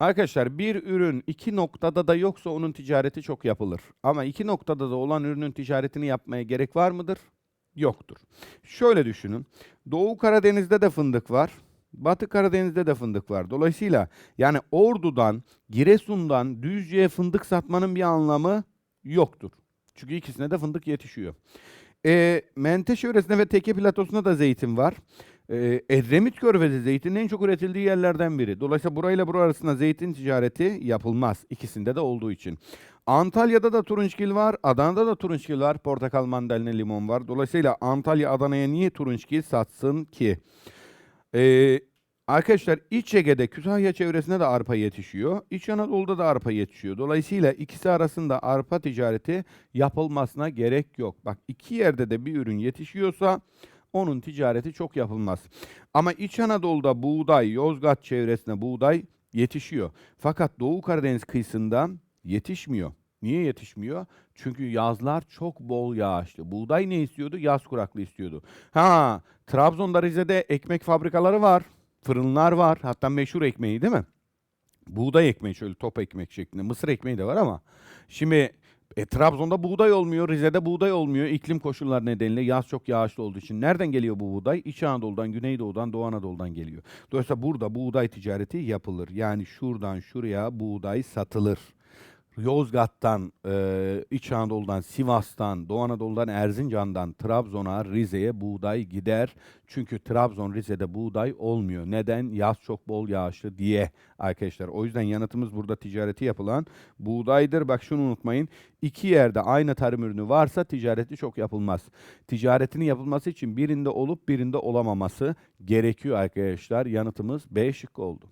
Arkadaşlar bir ürün iki noktada da yoksa onun ticareti çok yapılır. Ama iki noktada da olan ürünün ticaretini yapmaya gerek var mıdır? Yoktur. Şöyle düşünün. Doğu Karadeniz'de de fındık var. Batı Karadeniz'de de fındık var. Dolayısıyla yani Ordu'dan, Giresun'dan Düzce'ye fındık satmanın bir anlamı yoktur. Çünkü ikisine de fındık yetişiyor. E, Menteşe yöresinde ve Teke Platosu'nda da zeytin var. E, Edremit Körfezi zeytinin en çok üretildiği yerlerden biri. Dolayısıyla burayla bura arasında zeytin ticareti yapılmaz. İkisinde de olduğu için. Antalya'da da turunçgil var, Adana'da da turunçgil var, portakal, mandalina, limon var. Dolayısıyla Antalya Adana'ya niye turunçgil satsın ki? Ee, arkadaşlar İç Ege'de Kütahya çevresinde de arpa yetişiyor. İç Anadolu'da da arpa yetişiyor. Dolayısıyla ikisi arasında arpa ticareti yapılmasına gerek yok. Bak iki yerde de bir ürün yetişiyorsa onun ticareti çok yapılmaz. Ama İç Anadolu'da buğday, Yozgat çevresinde buğday yetişiyor. Fakat Doğu Karadeniz kıyısında yetişmiyor. Niye yetişmiyor? Çünkü yazlar çok bol yağışlı. Buğday ne istiyordu? Yaz kuraklığı istiyordu. Ha, Trabzon'da Rize'de ekmek fabrikaları var. Fırınlar var. Hatta meşhur ekmeği değil mi? Buğday ekmeği şöyle top ekmek şeklinde. Mısır ekmeği de var ama. Şimdi e, Trabzon'da buğday olmuyor, Rize'de buğday olmuyor. İklim koşulları nedeniyle yaz çok yağışlı olduğu için. Nereden geliyor bu buğday? İç Anadolu'dan, Güneydoğu'dan, Doğu Anadolu'dan geliyor. Dolayısıyla burada buğday ticareti yapılır. Yani şuradan şuraya buğday satılır. Yozgat'tan, e, İç Anadolu'dan, Sivas'tan, Doğu Anadolu'dan, Erzincan'dan, Trabzon'a, Rize'ye buğday gider. Çünkü Trabzon, Rize'de buğday olmuyor. Neden? Yaz çok bol yağışlı diye arkadaşlar. O yüzden yanıtımız burada ticareti yapılan buğdaydır. Bak şunu unutmayın. İki yerde aynı tarım ürünü varsa ticareti çok yapılmaz. Ticaretinin yapılması için birinde olup birinde olamaması gerekiyor arkadaşlar. Yanıtımız B şıkkı oldu.